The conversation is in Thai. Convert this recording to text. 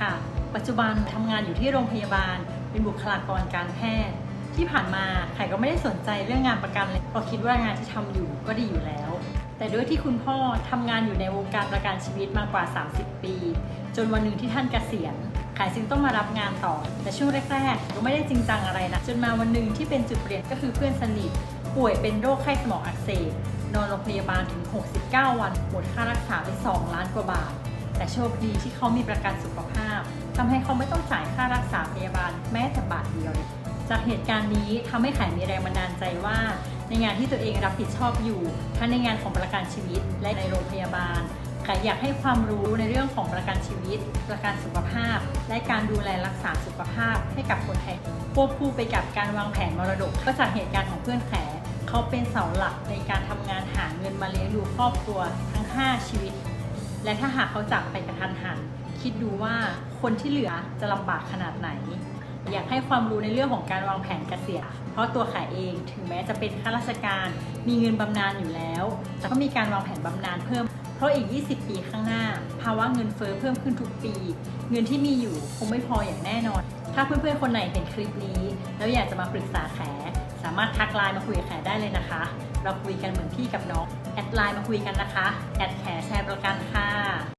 ค่ะ ปัจจุบันทำงานอยู่ที่โรงพยาบาล เป็นบุคลากรการแพทย์ ที่ผ่านมาแขก็ไม่ได้สนใจเรื่องงานประกันเลยเพราะคิดว่างานที่ทำอยู่ก็ดีอยู่แล้ว แต่ด้วยที่คุณพ่อทำงานอยู่ในวงการประกันชีวิตมากกว่า 30 ปี จนวันหนึ่งที่ท่านเกษียณขายจึงต้องมารับงานต่อ แต่ช่วงแรกๆก็ไม่ได้จริงจังอะไรนะจนมาวันหนึ่งที่เป็นจุดเปลี่ยนก็คือเพื่อนสนิทป่วยเป็นโรคไข้สมองอักเสบนอนโรงพยาบาลถึง 69 วันหมดค่ารักษาไป 2 ล้านกว่าบาท แต่โชคดีที่เขามีประกันสุขภาพทำให้เขาไม่ต้องจ่ายค่ารักษาพยาบาลแม้แต่บาทเดียว จากเหตุการณ์นี้ทำให้ขายมีแรงบันดาลใจว่า ในงานที่ตัวเองรับผิดชอบอยู่ทั้งในงานของประกันชีวิตและในโรงพยาบาลขายอยากให้ความรู้ในเรื่องของประกันชีวิต ประกันสุขภาพ และการดูแลรักษาสุขภาพให้กับคนไทยควบคู่ไปกับการวางแผนมรดกก็จากเหตุการณ์ของเพื่อนแขเขาเป็นเสาหลักในการทำงานหาเงินมาเลี้ยงดูครอบครัวทั้ง 5 ชีวิต และถ้าหากเขาจากไปกระทันหัน คิดดูว่าคนที่เหลือจะลำบากขนาดไหน อยากให้ความรู้ในเรื่องของการวางแผนเกษียณเพราะตัวขายเองถึงแม้จะเป็นข้าราชการ มีเงินบำนาญอยู่แล้ว แต่ก็มีการวางแผนบำนาญเพิ่ม เพราะอีก 20 ปีข้างหน้า ภาวะเงินเฟ้อเพิ่มขึ้นทุกปี เงินที่มีอยู่คงไม่พออย่างแน่นอน ถ้าเพื่อนๆคนไหนเห็นคลิปนี้ แล้วอยากจะมาปรึกษาแข สามารถทักไลน์มาคุยกับแขได้เลยนะคะ เราคุยกันเหมือนพี่กับน้อง แอดไลน์มาคุยกันนะคะ แอดแขแชร์ประกันค่ะ